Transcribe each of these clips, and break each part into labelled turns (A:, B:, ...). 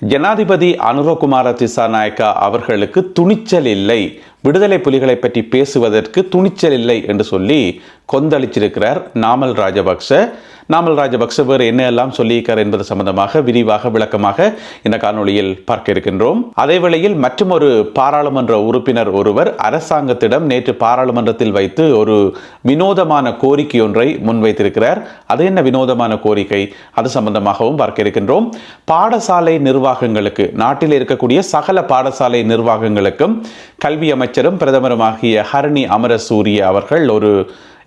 A: ஜனாதிபதி அனுரகுமார திசாநாயக்கா அவர்களுக்கு துணிச்சல் இல்லை. விடுதலை புலிகளை பற்றி பேசுவதற்கு துணிச்சல் இல்லை என்று சொல்லி கொந்தளிச்சிருக்கிறார் நாமல் ராஜபக்ச. நாமல் ராஜபக்சவர் என்ன எல்லாம் சொல்லியிருக்கார் என்பது சம்பந்தமாக விரிவாக விளக்கமாக இந்த காணொளியில் பார்க்க இருக்கின்றோம். அதேவேளையில் மற்றும் ஒரு பாராளுமன்ற உறுப்பினர் ஒருவர் அரசாங்கத்திடம் நேற்று பாராளுமன்றத்தில் வைத்து ஒரு வினோதமான கோரிக்கை ஒன்றை முன்வைத்திருக்கிறார். அது என்ன வினோதமான கோரிக்கை? அது சம்பந்தமாகவும் பார்க்க இருக்கின்றோம். பாடசாலை நிர்வாகங்களுக்கு நாட்டில் இருக்கக்கூடிய சகல பாடசாலை நிர்வாகங்களுக்கும் கல்வி அமைச்சரும் பிரதமருமாகிய ஹரணி அமரசூரிய அவர்கள் ஒரு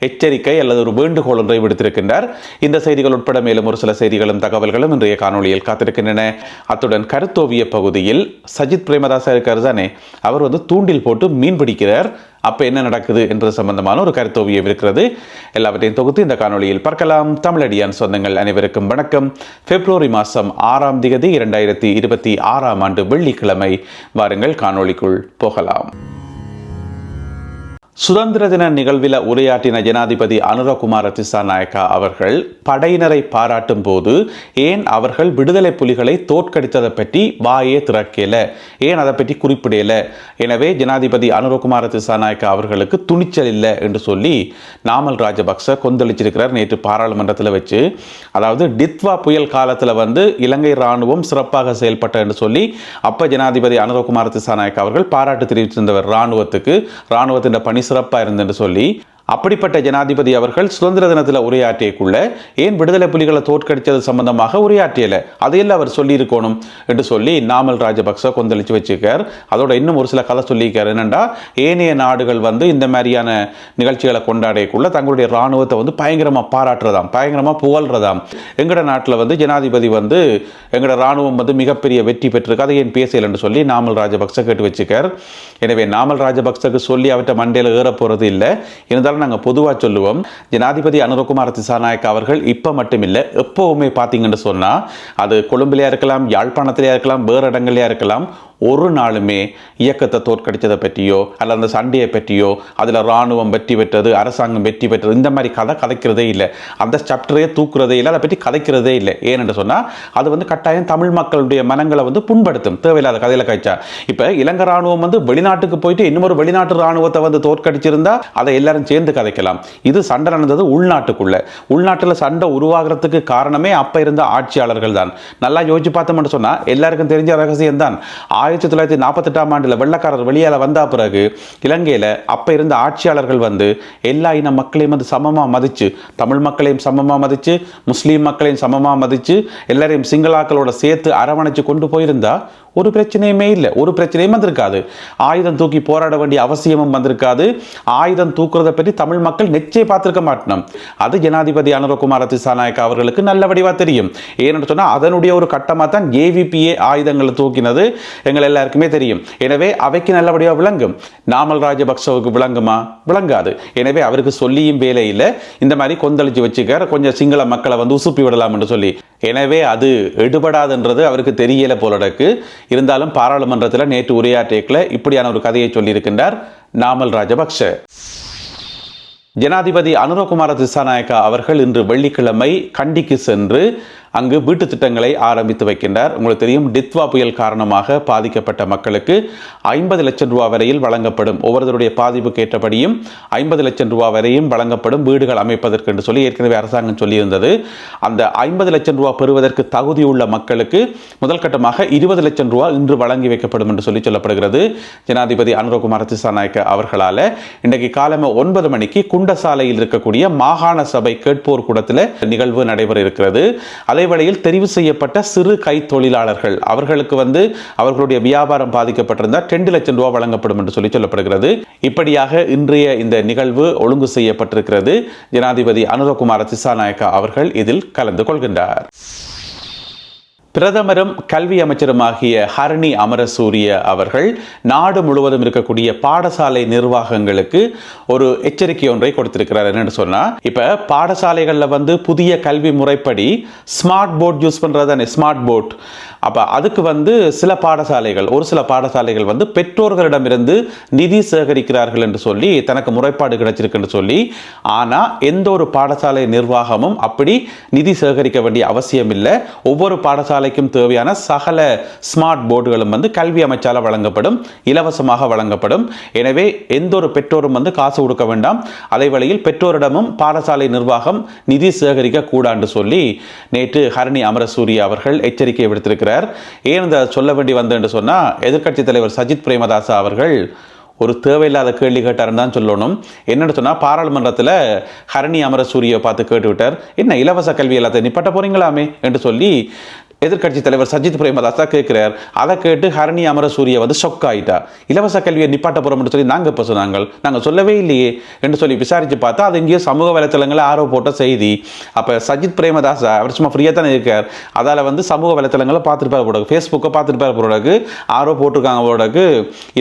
A: எச்சரிக்கை அல்லது ஒரு வேண்டுகோள் ஒன்றை விடுத்திருக்கின்றார். இந்த செய்திகள் உட்பட மேலும் ஒரு சில செய்திகளும் தகவல்களும் இன்றைய காணொளியில் காத்திருக்கின்றன. அத்துடன் கருத்தோவிய பகுதியில் சஜித் பிரேமதாசா இருக்கார் தானே? அவர் வந்து தூண்டில் போட்டு மீன் பிடிக்கிறார். அப்போ என்ன நடக்குது என்பது சம்பந்தமான ஒரு கருத்தோவியம் இருக்கிறது. எல்லாவற்றையும் தொகுத்து இந்த காணொளியில் பார்க்கலாம். தமிழடியான் சொந்தங்கள் அனைவருக்கும் வணக்கம். பிப்ரவரி மாதம் ஆறாம் திகதி இரண்டாயிரத்தி இருபத்தி ஆறாம் ஆண்டு வெள்ளிக்கிழமை. வாருங்கள் காணொளிக்குள் போகலாம். சுதந்திர தின நிகழ்வில் உரையாற்றின ஜனாதிபதி அனுரகுமார திசாநாயக்கா அவர்கள் படையினரை பாராட்டும் போது ஏன் அவர்கள் விடுதலை புலிகளை தோற்கடித்ததை பற்றி வாயே திறக்கல? ஏன் அதை பற்றி குறிப்பிடல? எனவே ஜனாதிபதி அனுரகுமார திசாநாயக்கா அவர்களுக்கு துணிச்சல் இல்லை என்று சொல்லி நாமல் ராஜபக்ச கொந்தளிச்சிருக்கிறார் நேற்று பாராளுமன்றத்தில் வச்சு. அதாவது டித்வா புயல் காலத்தில் வந்து இலங்கை ராணுவம் சிறப்பாக செயல்பட்ட என்று சொல்லி அப்போ ஜனாதிபதி அனுரகுமார திசாநாயக்கா அவர்கள் பாராட்டு தெரிவித்திருந்தவர் ராணுவத்துக்கு ராணுவத்தின் பணி சிறப்பாக இருந்துன்னு சொல்லி அப்படிப்பட்ட ஜனாதிபதி அவர்கள் சுதந்திர தினத்தில் உரையாற்றியக்குள்ள ஏன் விடுதலை புலிகளை தோற்கடித்தது சம்பந்தமாக உரையாற்றியல? அதையெல்லாம் அவர் சொல்லியிருக்கணும் என்று சொல்லி நாமல் ராஜபக்ச கொந்தளிச்சு வச்சிருக்கார். அதோட இன்னும் ஒரு சில கதை சொல்லியிருக்கார். என்னென்னா ஏனைய நாடுகள் வந்து இந்த மாதிரியான நிகழ்ச்சிகளை கொண்டாடையக்குள்ள தங்களுடைய இராணுவத்தை வந்து பயங்கரமாக பாராட்டுறதாம் பயங்கரமாக புகழ்றதாம். எங்களோட நாட்டில் வந்து ஜனாதிபதி வந்து எங்களோட இராணுவம் வந்து மிகப்பெரிய வெற்றி பெற்றிருக்கு. அதை ஏன் பேசலன்னு சொல்லி நாமல் ராஜபக்ச கேட்டு வச்சுக்கார் எனவே நாமல் ராஜபக்சக்கு சொல்லி அவற்றை மண்டையில் ஏற போகிறது இல்லை. இருந்தாலும் நாங்கள் பொதுவாக சொல்லுவோம் ஜனாதிபதி அனுரகுமார் திசாநாயக் அவர்கள் இப்போ மட்டும் இல்லை எப்போவுமே பார்த்தீங்கன்னு சொன்னால் அது கொழும்புலையாக இருக்கலாம் யாழ்ப்பாணத்திலையா இருக்கலாம் வேறு இடங்களையா இருக்கலாம் ஒரு நாளுமே இயக்கத்தை தோற்கடித்ததை பற்றியோ அல்ல அந்த சண்டையை பற்றியோ அதில் இராணுவம் வெற்றி பெற்றது அரசாங்கம் வெற்றி பெற்றது இந்த மாதிரி கதை கதைக்கிறதே இல்லை. அந்த சாப்டரே தூக்குறதே இல்லை அதை பற்றி கதைக்கிறதே இல்லை. ஏனென்று சொன்னால் அது வந்து கட்டாயம் தமிழ் மக்களுடைய மனங்களை வந்து புண்படுத்தும். தேவையில்லாத கதையில் கழிச்சா. இப்போ இலங்கை ராணுவம் வந்து வெளிநாட்டுக்கு போயிட்டு இன்னொரு வெளிநாட்டு ராணுவத்தை வந்து தோற்கடிச்சிருந்தா அதை எல்லாரும் சேர்ந்து கதைக்கலாம். இது சண்டை நடந்தது உள்நாட்டுக்குள்ள. உள்நாட்டில் சண்டை உருவாகிறதுக்கு காரணமே அப்போ இருந்த ஆட்சியாளர்கள் தான். நல்லா யோசிச்சு பார்த்தோம்னு சொன்னால் எல்லாருக்கும் தெரிஞ்ச ரகசியம் தான் ஆயிரத்தி ஆயிரத்தி தொள்ளாயிரத்தி நாற்பத்தெட்டாம் ஆண்டில் வெள்ளக்காரர் வெளியால் வந்த பிறகு இலங்கையில் அப்போ இருந்த ஆட்சியாளர்கள் வந்து எல்லா இன மக்களையும் வந்து சமமாக மதித்து தமிழ் மக்களையும் சமமாக மதித்து முஸ்லீம் மக்களையும் சமமாக மதித்து எல்லாரையும் சிங்களாக்களோட சேர்த்து அரவணைச்சு கொண்டு போயிருந்தா ஒரு பிரச்சனையுமே இல்லை. ஒரு பிரச்சனையும் வந்திருக்காது. ஆயுதம் தூக்கி போராட வேண்டிய அவசியமும் வந்திருக்காது. ஆயுதம் தூக்குறதை பற்றி தமிழ் மக்கள் நெச்சே பார்த்துருக்க மாட்டோம் அது ஜனாதிபதி அனுரகுமார திசாநாயக் அவர்களுக்கு நல்ல வடிவாக தெரியும். ஏன்னு சொன்னால் அதனுடைய ஒரு கட்டமாக தான் ஏவிபிஏ ஆயுதங்களை தூக்கினது. எங்கள் எல்லாருக்குமே தெரியும். எனவே அவைக்கு நல்லபடியாக விளங்கும். நாமல் ராஜபக்சவுக்கு விளங்குமா? விளங்காது. எனவே அவருக்கு சொல்லியும் வேலை இல்லை. இந்த மாதிரி கொந்தளிச்சு வச்சுக்கிற கொஞ்சம் சிங்கள மக்களை வந்து உசுப்பி விடலாம் என்று சொல்லி. எனவே அது எடுபடாதுன்றது அவருக்கு தெரியல போலடக்கு. இருந்தாலும் பாராளுமன்றத்தில் நேற்று உரையாற்றியக்கில் இப்படியான ஒரு கதையை சொல்லியிருக்கின்றார் நாமல் ராஜபக்ஷ. ஜனாதிபதி அனுரகுமார திசாநாயக்கா அவர்கள் இன்று வெள்ளிக்கிழமை கண்டிக்கு சென்று அங்கு வீட்டு திட்டங்களை ஆரம்பித்து வைக்கின்றார். உங்களுக்கு தெரியும் டித்வா புயல் காரணமாக பாதிக்கப்பட்ட மக்களுக்கு ஐம்பது லட்சம் ரூபா வரையில் வழங்கப்படும். ஒவ்வொருவருடைய பாதிப்புக்கு ஏற்றபடியும் ஐம்பது லட்சம் ரூபா வரையும் வழங்கப்படும் வீடுகள் அமைப்பதற்கு என்று சொல்லி ஏற்கனவே அரசாங்கம் சொல்லியிருந்தது. அந்த ஐம்பது லட்சம் ரூபா பெறுவதற்கு தகுதியுள்ள மக்களுக்கு முதல் கட்டமாக இருபது லட்சம் ரூபா இன்று வழங்கி வைக்கப்படும் என்று சொல்லி சொல்லப்படுகிறது. ஜனாதிபதி அனுரகுமார் திசாநாயக்க அவர்களால் இன்றைக்கு காலமே ஒன்பது மணிக்கு குண்டசாலையில் இருக்கக்கூடிய மாகாண சபை கேட்போர் கூடத்தில் நிகழ்வு நடைபெற இருக்கிறது. அதை வேளையில் தெரிவு செய்யப்பட்ட சிறு கை தொழிலாளர்கள். அவர்களுக்கு வந்து அவர்களுடைய வியாபாரம் பாதிக்கப்பட்டிருந்தால் ரெண்டு லட்சம் ரூபாய் வழங்கப்படும் என்று சொல்லி சொல்லப்படுகிறது. இப்படியாக இன்றைய இந்த நிகழ்வு ஒழுங்கு செய்யப்பட்டிருக்கிறது. ஜனாதிபதி அனுரகுமார திசாநாயக்கா அவர்கள் இதில் கலந்து கொள்கின்றார். பிரதமரும் கல்வி அமைச்சருமாகிய ஹரணி அமரசூரிய அவர்கள் நாடு முழுவதும் இருக்கக்கூடிய பாடசாலை நிர்வாகங்களுக்கு ஒரு எச்சரிக்கை ஒன்றை கொடுத்திருக்கிறார். என்னன்னு சொன்னால் இப்போ பாடசாலைகளில் வந்து புதிய கல்வி முறைப்படி ஸ்மார்ட் போர்ட் யூஸ் பண்ணுறது தானே ஸ்மார்ட் போர்ட். அப்போ அதுக்கு வந்து சில பாடசாலைகள் ஒரு சில பாடசாலைகள் வந்து பெற்றோர்களிடமிருந்து நிதி சேகரிக்கிறார்கள் என்று சொல்லி தனக்கு முறைப்பாடு கிடைச்சிருக்குன்னு சொல்லி ஆனால் எந்த ஒரு பாடசாலை நிர்வாகமும் அப்படி நிதி சேகரிக்க வேண்டிய அவசியம் இல்லை. ஒவ்வொரு பாடசாலை பாடசாலைக்கும் தேவையான சகல ஸ்மார்ட் போர்டுகளும் வந்து கல்வி அமைச்சால் வழங்கப்படும் இலவசமாக வழங்கப்படும். எனவே எந்த ஒரு பெற்றோரும் வந்து காசு கொடுக்க வேண்டாம். அதே வழியில் பெற்றோரிடமும் பாடசாலை நிர்வாகம் நிதி சேகரிக்க கூடாண்டு சொல்லி நேற்று ஹரணி அமரசூரிய அவர்கள் எச்சரிக்கை விடுத்திருக்கிறார். ஏன் இந்த சொல்ல வேண்டி வந்து என்று சொன்னால் எதிர்க்கட்சி தலைவர் சஜித் பிரேமதாசா அவர்கள் ஒரு தேவையில்லாத கேள்வி கேட்டாருன்னு தான் சொல்லணும். என்னன்னு சொன்னால் பாராளுமன்றத்தில் ஹரணி அமரசூரியை பார்த்து கேட்டுவிட்டார். என்ன இலவச கல்வி எல்லாத்தையும் நிப்பட்ட போறீங்களாமே? என்று சொல்லி எதிர்க்கட்சி தலைவர் சஜித் பிரேமதாசா கேட்கிறார். அதை கேட்டு ஹரணி அமரசூரிய வந்து ஷொக் ஆயிட்டா. இலவச கல்வியை நிப்பாட்ட போறோம்னு சொல்லி நாங்கள் இப்போ சொன்னாங்க. நாங்கள் சொல்லவே இல்லையே என்று சொல்லி விசாரித்து பார்த்தா அது எங்கேயோ சமூக வலைத்தளங்களில் ஆர்வ போட்ட செய்தி. அப்போ சஜித் பிரேமதாசா அவர் சும்மா ஃப்ரீயாக தானே இருக்கார். அதால் வந்து சமூக வலைத்தளங்களை பார்த்துருப்பார் போடக்கு ஃபேஸ்புக்கை பார்த்துருப்பார் போடக்கு ஆர்வ போட்டிருக்காங்க போடக்கு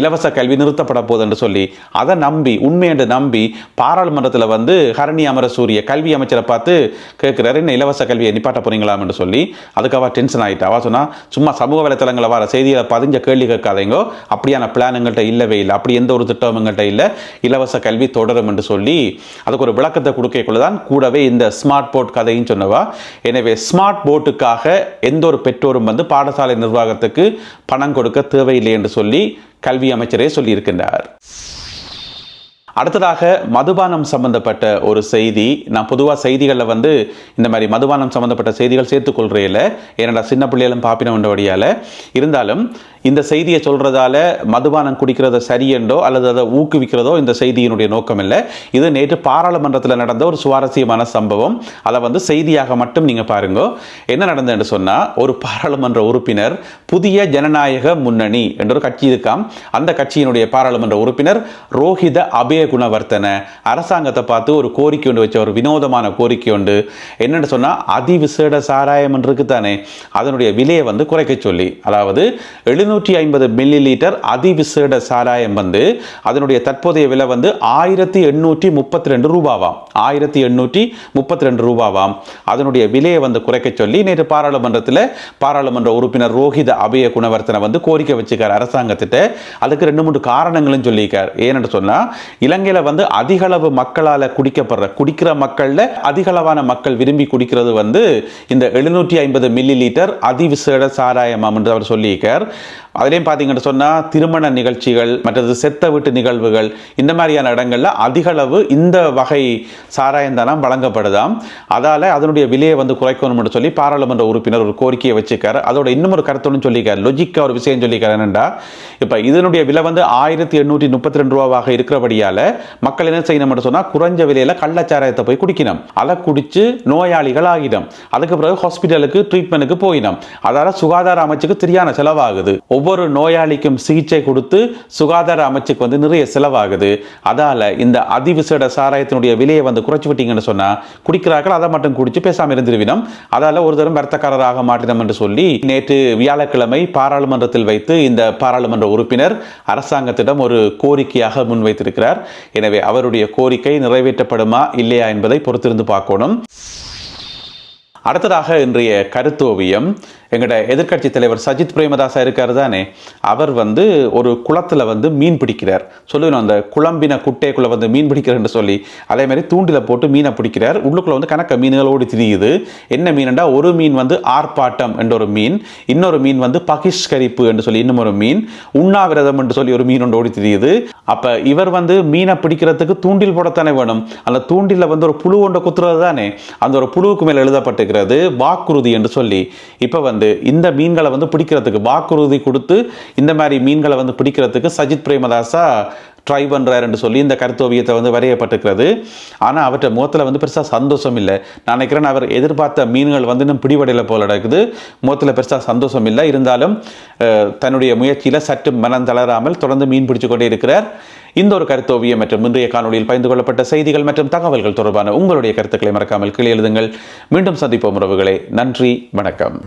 A: இலவச கல்வி நிறுத்தப்பட போகுது என்று சொல்லி. அதை நம்பி உண்மை என்று நம்பி பாராளுமன்றத்தில் வந்து ஹரணி அமரசூரிய கல்வி அமைச்சரை பார்த்து கேட்குறாரு என்ன இலவச கல்வியை நிப்பாட்ட போறீங்களாம்? என்று சொல்லி. அதுக்காக டென்ஷன் ஆகிட்டா அவ சொன்னா சும்மா சமூக வலைத்தளங்களில் வர செய்தியில் பதிஞ்ச கேள்வி கேட்காதீங்கோ. அப்படியான பிளான் எங்கள்கிட்ட இல்லவே இல்லை. அப்படி எந்த ஒரு திட்டம் எங்கள்கிட்ட இல்லை. இலவச கல்வி தொடரும் என்று சொல்லி அதுக்கு ஒரு விளக்கத்தை கொடுக்கக்குள்ள தான் கூடவே இந்த ஸ்மார்ட் போர்ட் கதையும் சொன்னவா. எனவே ஸ்மார்ட் போர்ட்டுக்காக எந்த ஒரு பெற்றோரும் வந்து பாடசாலை நிர்வாகத்துக்கு பணம் கொடுக்க தேவையில்லை என்று சொல்லி கல்வி அமைச்சரே சொல்லியிருக்கின்றார். அடுத்ததாக மதுபானம் சம்பந்தப்பட்ட ஒரு செய்தி. நான் பொதுவாக செய்திகளில் வந்து இந்த மாதிரி மதுபானம் சம்பந்தப்பட்ட செய்திகள் சேர்த்துக்கொள்றையில் ஏன்னா சின்ன பிள்ளைகளும் பாப்பினவண்டபடியால் இருந்தாலும் இந்த செய்தியை சொல்கிறதால மதுபானம் குடிக்கிறத சரியென்றோ அல்லது அதை ஊக்குவிக்கிறதோ இந்த செய்தியினுடைய நோக்கம் இல்லை இது நேற்று பாராளுமன்றத்தில் நடந்த ஒரு சுவாரஸ்யமான சம்பவம். அதை வந்து செய்தியாக மட்டும் நீங்கள் பாருங்க. என்ன நடந்ததுன்னு சொன்னால் ஒரு பாராளுமன்ற உறுப்பினர் புதிய ஜனநாயக முன்னணி என்ற ஒரு கட்சி இருக்காம். அந்த கட்சியினுடைய பாராளுமன்ற உறுப்பினர் ரோஹித அபய குணவர்த்தன. அரசாங்கத்தை பார்த்து ஒரு கோரிக்கை ஒன்று வச்ச ஒரு வினோதமான கோரிக்கை உண்டு என்னென்னு சொன்னால் அதிவிசேட சாராயம் இருக்கு தானே அதனுடைய விலையை வந்து குறைக்க சொல்லி. அதாவது எழுநூற்றி ஐம்பது மில்லி லிட்டர் அதிவிசேட சாராயம் வந்து அதனுடைய தற்போதைய விலை வந்து ஆயிரத்தி எண்ணூற்றி முப்பத்தி ரெண்டு ரூபாவாம். ஆயிரத்தி எண்ணூற்றி முப்பத்தி ரெண்டு ரூபாவாம். அதனுடைய விலையை வந்து குறைக்க சொல்லி நேற்று பாராளுமன்றத்தில் பாராளுமன்ற உறுப்பினர் ரோஹித அபய குணவர்த்தனை வந்து கோரிக்கை வச்சுக்கார் அரசாங்கத்திட்ட. அதுக்கு ரெண்டு மூன்று காரணங்களும் சொல்லியிருக்கார். ஏன்னு சொன்னால் இலங்கையில் வந்து அதிகளவு மக்களால் குடிக்கப்படுற குடிக்கிற மக்களில் அதிகளவான மக்கள் விரும்பி குடிக்கிறது வந்து இந்த எழுநூற்றி ஐம்பது மில்லி லிட்டர் அதிவிசேட சாராயமாம் என்று அவர் சொல்லியிருக்கார். அதுலேயும் பார்த்தீங்கன்னு சொன்னால் திருமண நிகழ்ச்சிகள் மற்றது செத்த வீட்டு நிகழ்வுகள் இந்த மாதிரியான இடங்களில் அதிகளவு இந்த வகை சாராயந்தானம் வழங்கப்படுதாம். அதால் அதனுடைய விலையை வந்து குறைக்கணும்னு சொல்லி பாராளுமன்ற உறுப்பினர் ஒரு கோரிக்கையை வச்சுக்கார் அதோட இன்னும் ஒரு கருத்துன்னு சொல்லியிருக்கார். லொஜிக்காக ஒரு விஷயம் சொல்லியிருக்காரு என்னென்னா இப்போ இதனுடைய விலை வந்து ஆயிரத்தி எண்ணூற்றி முப்பத்தி ரெண்டு ரூபாவாக இருக்கிறபடியால் மக்கள் என்ன செய்யணும்னு சொன்னால் குறைஞ்ச விலையில் கள்ளச்சாராயத்தை போய் குடிக்கணும். அதை குடித்து நோயாளிகள் ஆகிடும். அதுக்கு பிறகு ஹாஸ்பிட்டலுக்கு ட்ரீட்மெண்ட்டுக்கு போயிடும். அதால் சுகாதார அமைச்சுக்கு சரியான செலவாகுது. ஒவ்வொரு நோயாளிக்கும் சிகிச்சை கொடுத்து சுகாதார அமைச்சுக்கு வந்து நிறைய செலவாகுது. அதால் இந்த அதிவிசேட சாராயத்தினுடைய விலையை வந்து குறைச்சி விட்டீங்கன்னு சொன்னால் குடிக்கிறார்கள் அதை மட்டும் குடித்து பேசாமல் இருந்துருவினோம் அதால் ஒரு தரம் வர்த்தக்காரராக மாற்றினோம் என்று சொல்லி நேற்று வியாழக்கிழமை பாராளுமன்றத்தில் வைத்து இந்த பாராளுமன்ற உறுப்பினர் அரசாங்கத்திடம் ஒரு கோரிக்கையாக முன்வைத்திருக்கிறார். எனவே அவருடைய கோரிக்கை நிறைவேற்றப்படுமா இல்லையா என்பதை பொறுத்திருந்து பார்க்கணும். அடுத்ததாக இன்றைய கருத்தோவியம் எங்கள்கிட்ட எதிர்க்கட்சி தலைவர் சஜித் பிரேமதாசா இருக்கார் தானே அவர் வந்து ஒரு குளத்தில் வந்து மீன் பிடிக்கிறார். சொல்லுவேன் அந்த குழம்பின குட்டைக்குள்ளே வந்து மீன் பிடிக்கிறேன்னு சொல்லி அதே மாதிரி போட்டு மீனை பிடிக்கிறார். உள்ளுக்குள்ளே வந்து கணக்க மீன்களோடு திரியுது. என்ன மீன்டா ஒரு மீன் வந்து ஆர்ப்பாட்டம் என்ற ஒரு மீன் இன்னொரு மீன் வந்து பகிஷ்கரிப்பு என்று சொல்லி இன்னும் ஒரு மீன் உண்ணாவிரதம் என்று சொல்லி ஒரு மீன் ஒன்று ஓடி திரியுது. அப்போ இவர் வந்து மீனை பிடிக்கிறதுக்கு தூண்டில் போடத்தானே வேணும். அந்த தூண்டிலில் வந்து ஒரு புழு ஒன்றை குத்துறது தானே அந்த ஒரு புழுவுக்கு மேலே எழுதப்பட்டிருக்கிறது வாக்குறுதி என்று சொல்லி. இப்போ வந்து இந்த மீன்களை வந்து பிடிக்கிறதுக்கு வாக்குறுதி கொடுத்து இந்த மாதிரி மீன்களை வந்து பிடிக்கிறதுக்கு சஜித் பிரேமதாசா ட்ரை பண்ணுறாருன்னு சொல்லி இந்த கருத்தோவியத்தை வந்து வரையப்பட்டிருக்கிறது. ஆனால் அவற்றை முகத்தில் வந்து பெருசாக சந்தோஷம் இல்லை. நான் நினைக்கிறேன் அவர் எதிர்பார்த்த மீன்கள் வந்து இன்னும் பிடிவடையில் போல நடக்குது. முகத்தில் பெருசாக சந்தோஷம் இல்லை. இருந்தாலும் தன்னுடைய முயற்சியில் சற்று மனம் தளராமல் தொடர்ந்து மீன் பிடிச்சு கொண்டே இருக்கிறார். இந்த ஒரு கருத்தோவியம் மற்றும் இன்றைய காணொலியில் பகிர்ந்து கொள்ளப்பட்ட செய்திகள் மற்றும் தகவல்கள் தொடர்பான உங்களுடைய கருத்துக்களை மறக்காமல் கீழே எழுதுங்கள். மீண்டும் சந்திப்போம் உறவுகளே. நன்றி வணக்கம்.